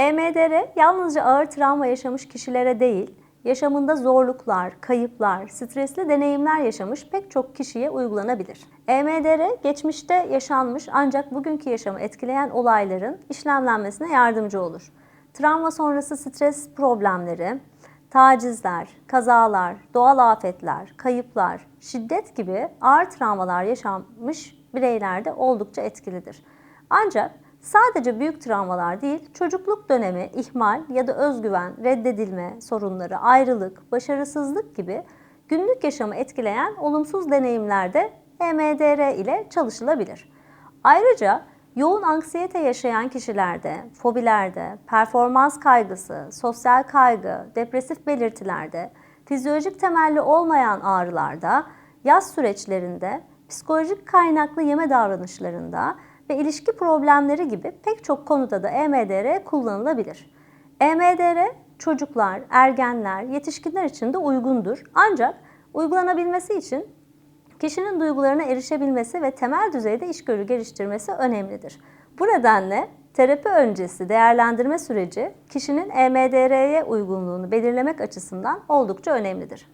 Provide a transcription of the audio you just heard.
EMDR yalnızca ağır travma yaşamış kişilere değil, yaşamında zorluklar, kayıplar, stresli deneyimler yaşamış pek çok kişiye uygulanabilir. EMDR geçmişte yaşanmış ancak bugünkü yaşamı etkileyen olayların işlemlenmesine yardımcı olur. Travma sonrası stres problemleri, tacizler, kazalar, doğal afetler, kayıplar, şiddet gibi ağır travmalar yaşanmış bireylerde oldukça etkilidir. Ancak sadece büyük travmalar değil, çocukluk dönemi, ihmal ya da özgüven, reddedilme sorunları, ayrılık, başarısızlık gibi günlük yaşamı etkileyen olumsuz deneyimlerde EMDR ile çalışılabilir. Ayrıca yoğun anksiyete yaşayan kişilerde, fobilerde, performans kaygısı, sosyal kaygı, depresif belirtilerde, fizyolojik temelli olmayan ağrılarda, yaz süreçlerinde, psikolojik kaynaklı yeme davranışlarında ve ilişki problemleri gibi pek çok konuda da EMDR kullanılabilir. EMDR çocuklar, ergenler, yetişkinler için de uygundur. Ancak uygulanabilmesi için kişinin duygularına erişebilmesi ve temel düzeyde işgörü geliştirmesi önemlidir. Bu nedenle terapi öncesi değerlendirme süreci kişinin EMDR'ye uygunluğunu belirlemek açısından oldukça önemlidir.